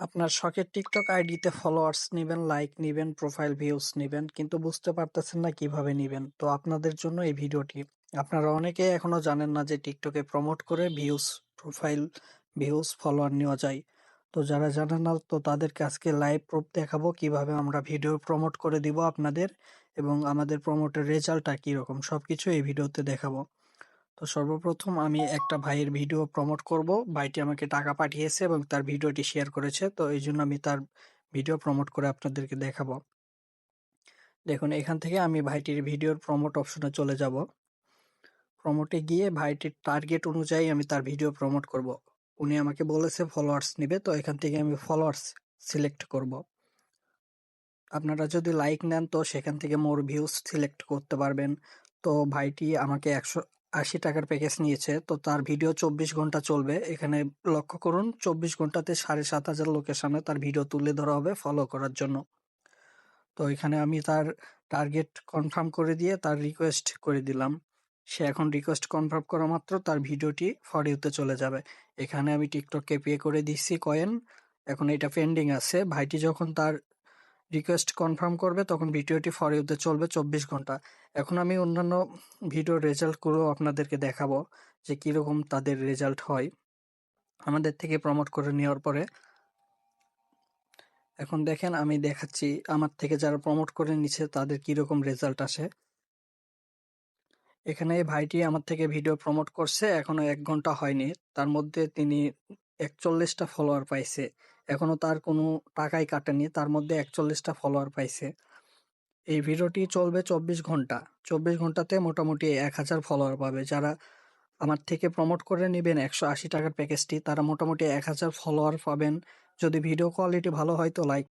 আপনার শখের টিকটক আইডিতে ফলোয়ার্স নিবেন, লাইক নিবেন, প্রোফাইল ভিউস নেবেন কিন্তু বুঝতে পারতেছেন না কীভাবে নিবেন। তো আপনাদের জন্য এই ভিডিওটি। আপনারা অনেকেই এখনও জানেন না যে টিকটকে প্রমোট করে ভিউজ, প্রোফাইল ভিউজ, ফলোয়ার নেওয়া যায়। তো যারা জানেন না তো তাদেরকে আজকে লাইভ প্রুফ দেখাবো কীভাবে আমরা ভিডিও প্রমোট করে দিব আপনাদের এবং আমাদের প্রমোটের রেজাল্টটা কীরকম সবকিছু এই ভিডিওতে দেখাবো। তো সর্বপ্রথম আমি একটা ভাইয়ের ভিডিও প্রমোট করব। ভাইটি আমাকে টাকা পাঠিয়েছে এবং তার ভিডিওটি শেয়ার করেছে। তো এই জন্য আমি তার ভিডিও প্রমোট করে আপনাদেরকে দেখাবো। দেখুন, এখান থেকে আমি ভাইটির ভিডিওর প্রমোট অপশনে চলে যাব। প্রমোটে গিয়ে ভাইটির টার্গেট অনুযায়ী আমি তার ভিডিও প্রমোট করব। উনি আমাকে বলেছে ফলোয়ার্স নেবে, তো এখান থেকে আমি ফলোয়ার্স সিলেক্ট করব। আপনারা যদি লাইক নেন, তো সেখান থেকে মোর ভিউজ সিলেক্ট করতে পারবেন। তো ভাইটি আমাকে একশো আশি টাকার প্যাকেজ নিয়েছে। তো তার ভিডিও চব্বিশ ঘণ্টা চলবে। এখানে লক্ষ্য করুন, চব্বিশ ঘন্টাতে সাড়ে সাত হাজার লোকের সামনে তার ভিডিও তুলে ধরা হবে ফলো করার জন্য। তো এখানে আমি তার টার্গেট কনফার্ম করে দিয়ে তার রিকোয়েস্ট করে দিলাম। সে এখন রিকোয়েস্ট কনফার্ম করা মাত্র তার ভিডিওটি ফর ইউতে চলে যাবে। এখানে আমি টিকটককে পে করে দিচ্ছি কয়েন। এখন এটা পেন্ডিং আছে। ভাইটি যখন তার রিকোয়েস্ট কনফার্ম করবে, তখন ভিডিওটি ফর ইউতে চলবে চব্বিশ ঘণ্টা। এখন আমি অন্যান্য ভিডিওর রেজাল্টগুলো আপনাদেরকে দেখাবো, যে কীরকম তাদের রেজাল্ট হয়। আমাদের থেকে প্রমোট করে নেওয়ার পরে। এখন দেখেন, আমি দেখাচ্ছি, আমার থেকে যারা প্রমোট করে নিচ্ছে তাদের কীরকম রেজাল্ট আসে। এখানে ভাইটি আমার থেকে ভিডিও প্রমোট করছে, এখনও এক ঘণ্টা হয়নি। তার মধ্যে তিনি একচল্লিশটা ফলোয়ার পাইছে। এখনও তার কোনো টাকাই কাটেনি। তার মধ্যে একচল্লিশটা ফলোয়ার পাইছে। এই ভিডিওটি চলবে চব্বিশ ঘণ্টা। চব্বিশ ঘন্টাতে মোটামুটি এক হাজার ফলোয়ার পাবে। যারা আমার থেকে প্রমোট করে নেবেন একশো আশি টাকার প্যাকেজটি তারা মোটামুটি এক হাজার ফলোয়ার পাবেন। যদি ভিডিও কোয়ালিটি ভালো হয় তো লাইক